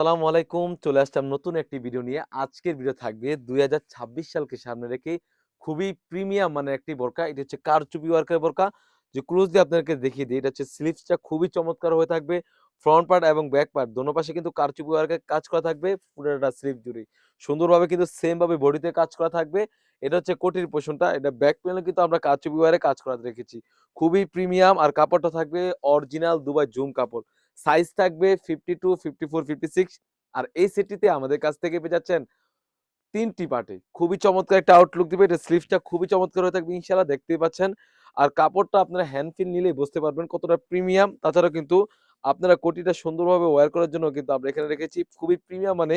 আসসালামু আলাইকুম। চলে আসলাম নতুন একটি ভিডিও নিয়ে। আজকের ভিডিও থাকবে ২০২৬ সালকে সামনে রেখে খুবই প্রিমিয়াম মানে একটি বোরকা। এটি হচ্ছে কারচুপি ওয়ার্কের বোরকা। যে ক্লোজ দিয়ে আপনাদেরকে দেখিয়ে দিই। এটা হচ্ছে স্লিভসটা খুবই চমৎকার হয়ে থাকবে। ফ্রন্ট পার্ট এবং ব্যাক পার্ট দোনো পাশে কিন্তু কারচুপি ওয়ার্কের কাজ করা থাকবে, পুরোটা স্লিভ জুড়েই। সুন্দরভাবে কিন্তু সেম ভাবে বডিতে কাজ করা থাকবে। এটা হচ্ছে কোটির পোরশনটা। এটা ব্যাক প্যানেলেও কিন্তু আমরা কারচুপি ওয়ারে কাজ করা রেখেছি। খুবই প্রিমিয়াম আর কাপড়টা থাকবে অরিজিনাল দুবাই জুম কাপড়। সাইজ থাকবে 52, 54, 56 আর এই সেটটিতে আমাদের কাছ থেকে পেয়ে যাচ্ছেন ৩ টি পার্টে। খুবই চমৎকার একটা আউটলুক দিবে। এটা স্লিভসটা খুবই চমৎকার হয়ে থাকবে ইনশাআল্লাহ দেখতেই পাচ্ছেন। আর কাপড়টা আপনারা হ্যান্ড ফিল নিলেই বুঝতে পারবেন কতটা প্রিমিয়াম। তাছাড়া কিন্তু আপনারা কোটিটা সুন্দরভাবে ওয়্যার করার জন্য কিন্তু আমরা এখানে রেখেছি খুবই প্রিমিয়াম মানে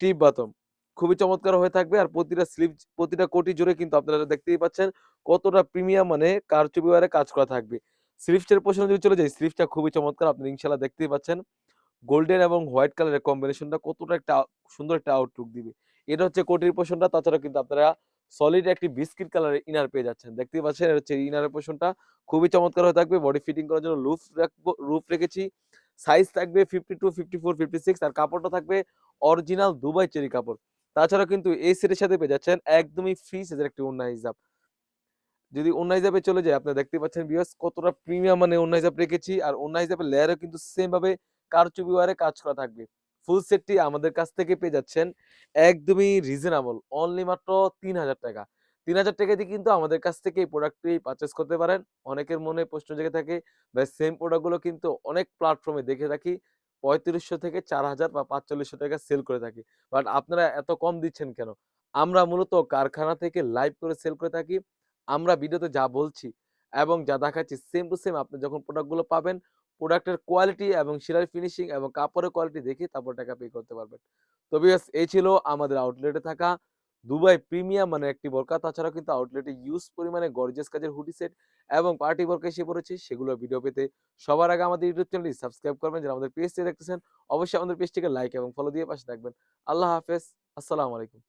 টিপ বাতম খুবই চমৎকার হয়ে থাকবে আর প্রতিটা স্লিভ প্রতিটা কোটি জুড়ে কিন্তু আপনারা দেখতেই পাচ্ছেন কতটা প্রিমিয়াম মানে কারচুপি ওয়্যারে কাজ করা থাকবে। স্লিভসের পোরশনে যদি চলে যাই, স্লিভসটা খুবই চমৎকার। আপনি ইনশাআল্লাহ দেখতেই পাচ্ছেন। গোল্ডেন এবং হোয়াইট কালারের কম্বিনেশনটা কতটা একটা সুন্দর একটা আউটলুক দিবে। এটা হচ্ছে কোটির পোরশনটা। তাছাড়াও কিন্তু আপনারা সলিড একটি বিস্কিট কালারের ইনার পেয়ে যাচ্ছেন। দেখতেই পাচ্ছেন এটা হচ্ছে ইনারের পোরশনটা। খুবই চমৎকার হয়ে থাকবে। বডি ফিটিং করার জন্য লুফ রাখব রুফ রেখেছি। সাইজ থাকবে 52, 54, 56 আর কাপড়টা থাকবে অরিজিনাল দুবাই চেরি কাপড়। তাছাড়া কিন্তু এই সেটের সাথে পেয়ে যাচ্ছেন একদমই ফ্রি সাইজের একটি ওড়না হিজাব। যদি অন্য হিজাবে চলে যায় আপনারা দেখতে পাচ্ছেন ভিউয়ার্স কতটা প্রিমিয়াম মানে অন্য হিজাব রেখেছি। আর অন্য হিসাবে লেয়ারেও কিন্তু সেম ভাবে কারচুপি ওয়্যারে কাজ করা থাকবে। ফুল সেটটি আমাদের কাছ থেকে পেয়ে যাচ্ছেন একদমই রিজনেবল অনলি মাত্র ৳৩,০০০ ৳৩,০০০ দিয়ে কিন্তু আমাদের কাছ থেকে এই প্রোডাক্টটি পারচেজ করতে পারেন। অনেকের মনে প্রশ্ন জেগে থাকে ভাই সেম প্রোডাক্টগুলো কিন্তু অনেক প্ল্যাটফর্মে দেখে রাখি ৩৫০০ থেকে ৪০০০ বা ৳৪৫০০ সেল করে থাকি। বাট আপনারা এত কম দিচ্ছেন কেন? আমরা মূলত কারখানা থেকে লাইভ করে সেল করে থাকি। আমরা ভিডিওতে যা বলছি এবং যা দেখাচ্ছি সেম টু সেম আপনি যখন প্রোডাক্টগুলো পাবেন, প্রোডাক্টের কোয়ালিটি এবং সেলাই ফিনিশিং এবং কাপড়ের কোয়ালিটি দেখে তারপর টাকা পে করতে পারবেন। তো এই ছিল আমাদের আউটলেটে থাকা দুবাই প্রিমিয়াম মানে একটি বোরকা। তাছাড়াও কিন্তু আউটলেটে ইউজ পরিমাণে গর্জিয়াস কাজের হুডি সেট এবং পার্টি বোরকা এসে পড়েছে। সেগুলো ভিডিও পেতে সবার আগে আমাদের ইউটিউব চ্যানেলটি সাবস্ক্রাইব করবেন। যারা আমাদের পেজটি দেখতেছেন অবশ্যই আমাদের পেজটিকে লাইক এবং ফলো দিয়ে পাশে থাকবেন। আল্লাহ হাফেজ। আসসালামু আলাইকুম।